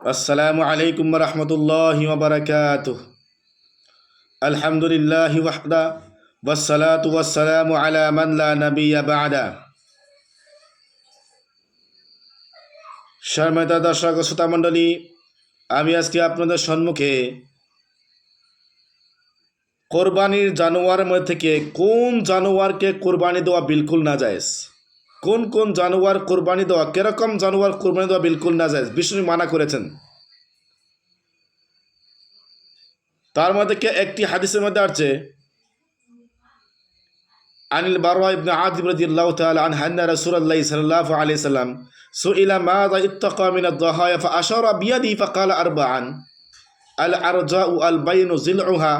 السلام عليكم ورحمة الله وبركاته الحمد لله وحده والصلاة والسلام على من لا نبي بعده শর্মিতা দর্শক ও শ্রোতা মণ্ডলী আমি আজকে আপনাদের সম্মুখে কোরবানির জানোয়ারের মধ্যে থেকে কোন জানোয়ারকে কোরবানি দেওয়া বিলকুল না যায় কোন কোন জানোয়ার কোরবানি দেওয়া, কেরকম জানোয়ার কোরবানি দেওয়া বিলকুল না যায় বিষ্ণু মানা করেছেন। তার মধ্যে একটি হাদিসের মধ্যে আছে আনিল বারোয়া ইবনে আদিব রাদিয়াল্লাহু তাআলা আন হান্না রাসূলুল্লাহ সাল্লাল্লাহু আলাইহি সাল্লাম সুইলা মা দা ইত্তাকা মিন আদ-দাহায়া ফাআশারা বিয়াদিহি ফাকালা আরবাআন, আল আরজাউ আল বাইনু জিলউহা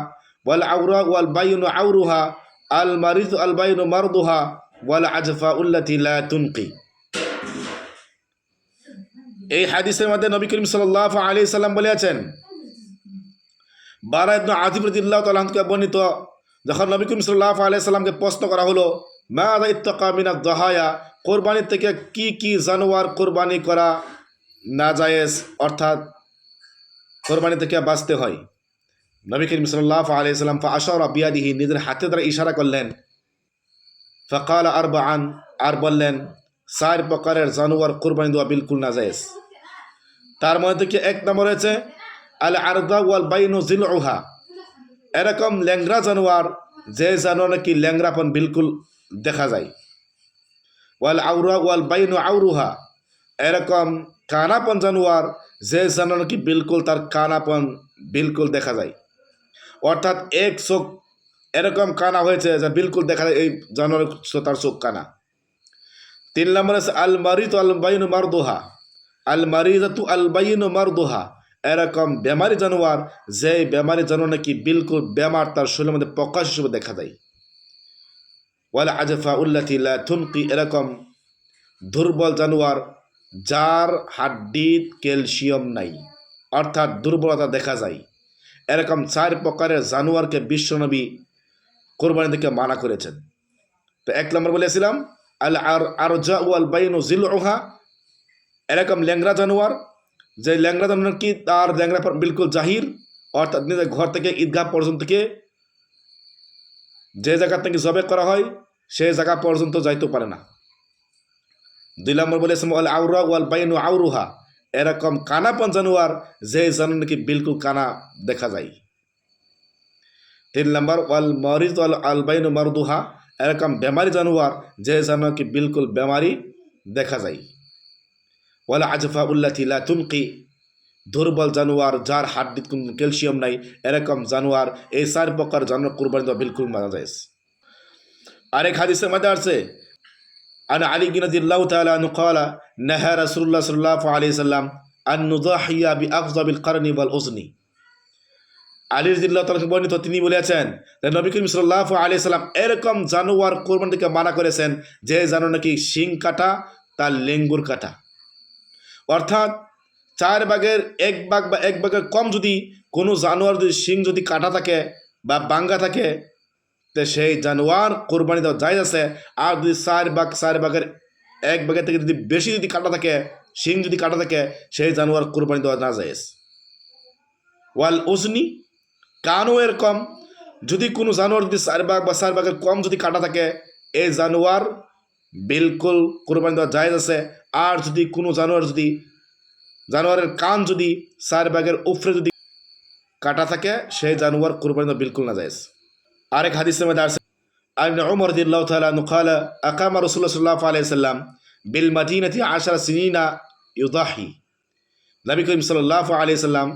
ওয়াল আওরা ওয়াল বাইনু আওরুহা, আল মারিদু আল বাইনু মারদুহা এই হাদিসের মধ্যে নবী করিম সাল্লাহ আলি সাল্লাম বলেছেন, বারা ইবনু আজিব রদিল্লাহ বর্ণিত, যখন নবী করিম সাল্লাহ আলি সাল্লামকে প্রশ্ন করা হলো, মা আদা ইত্তকা দহায়া? কোরবানির থেকে কি কি জানোয়ার কোরবানি করা না জায়েজ অর্থাৎ কোরবানি থেকে বাঁচতে হয়? নবী করিম সাল্লাহ আলি সাল্লাম ফা আশা বিয়াদিহি, নিজের হাতে দ্বারা ইশারা করলেন ফকাল আর বান আর বললেন, চার প্রকারের জানোয়ার কোরবানি দেওয়া বিলকুল না জায়েজ তার মধ্যে কি এক নম্বর রয়েছে আল আরদা ওয়াল বাইনু জিল ওহা এরকম ল্যাংরা জানোয়ার, যে জানোয়ার নাকি ল্যাংরাপন বিলকুল দেখা যায়। ওয়াল আউরা ওয়াল বাইনু আউরুহা। এরকম কানাপন জানোয়ার, যে জানোয়ার নাকি বিলকুল তার কানাপন বিলকুল দেখা যায়। অর্থাৎ এক চোখ এরকম কানা হয়েছে যা বিলকুল দেখা যায়, এই জানোয়ার তার চোখ কানা। তিন নম্বর আছে আল মারিত আল বাইনু মারদোহা। আল মারিজাতু আল বাইনু মারদোহা। এরকম বেমারি জানোয়ার যে বেমারি জানোয়ার নাকি বিলকুল বেমার তার শরীরের মধ্যে প্রকাশ হিসেবে দেখা যায়। ওয়ালা আজফা উল্লাতিল্লা থুমকি এরকম দুর্বল জানোয়ার যার হাড্ডির ক্যালসিয়াম নাই, অর্থাৎ দুর্বলতা দেখা যায়। এরকম চার প্রকারের জানোয়ারকে বিশ্বনবী কোরবানি থেকে মানা করেছেন। তো এক নম্বর বলেছিলাম, আল আর আর জা ওয়াল বাইনু জিল ওহা এরকম ল্যাংরা জানোয়ার, যে ল্যাংরা জানোয়ার কি তার ল্যাংরা বিলকুল জাহির, অর্থাৎ নিজের ঘর থেকে ঈদগাহ পর্যন্ত থেকে যে জায়গা থেকে জবে করা হয় সেই জায়গা পর্যন্ত যাইতে পারে না। দুই নম্বর বলেছিলাম, ওয়াল আউরা ওয়াল বাইনু আউরুহা এরকম কানাপন জানোয়ার, যে জানোয়ার নাকি বিলকুল কানা দেখা যায়। তিন নম্বর ওয়াল মরিজ ওয়াল আলবাইনু মারদুহা এরকম বেমারি জানোয়ার যে জানোয়ার কি বিলকুল বেমারি দেখা যায় ওয়ালা আজফা উল্লাথি লা তুমকি দুর্বল জানোয়ার যার হাড্ডিত কোনো ক্যালসিয়াম নাই এরকম জানোয়ার এই চার প্রকার জানোয়ার কুরবানি দেওয়া বিলকুল মানা যায় আরেক হাদিসের মধ্যে আছে عن علي رضي الله تعالى عنه قال نهى رسول الله صلى الله عليه وسلم أن نضحي بأفضل القرن والأذن আলী রদিল্লাহ তালকে বর্ণিত, তিনি বলেছেন যে নবী করিম সাল্লাহ আলি সাল্লাম এরকম জানোয়ার কোরবান থেকে মানা করেছেন যে জানো নাকি শিং কাটা, তার লেঙ্গুর কাটা। অর্থাৎ চার ভাগের এক ভাগ বা এক ভাগের কম যদি কোনো জানোয়ার যদি শিং যদি কাটা থাকে বা বাঙ্গা থাকে, তো সেই জানোয়ার কোরবানি দেওয়া যায় আছে। আর যদি চার ভাগ, চার ভাগের এক ভাগের থেকে যদি বেশি যদি কাটা থাকে, শিং যদি কাটা থাকে, সেই জানোয়ার কোরবানি দেওয়া না যায় ওয়াল ওজনি কানও এর কম। যদি কোনো জানোয়ার যদি চারবাগ বা চারবাগের কম যদি কাটা থাকে, এই জানোয়ার বিলকুল কোরবানি দেওয়া জায়জ আছে। আর যদি কোনো জানোয়ার যদি, জানোয়ারের কান যদি চারবাগের উপরে যদি কাটা থাকে, সেই জানোয়ার কোরবানি দেওয়া বিলকুল না জায়জ। আরেক হাদিসের মধ্যে আছে আইন উমর দিল্লাহ তালা নুখালা আকামা রসুল্লাহ সাল্লাহ আলাইসাল্লাম বিল মাদিনাতি আশারা সিনিনা ইউদাহি। নবী করিম সাল্লাহ আলিয়া সাল্লাম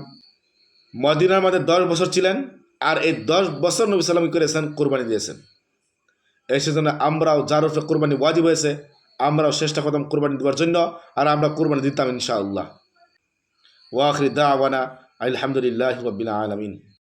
মদিনার মধ্যে দশ বছর ছিলেন আর এই দশ বছর নবী সাল্লাম করেছেন কোরবানি দিয়েছেন। এই সেজন্য আমরাও যার উপরে কোরবানি ওয়াজিব হয়েছে, আমরাও চেষ্টা করতাম কোরবানি দেওয়ার জন্য আর আমরা কোরবানি দিতাম ইনশাআল্লাহ। ওয়াখরি দাওয়ানা আলহামদুলিল্লাহ রবিল আলমিন।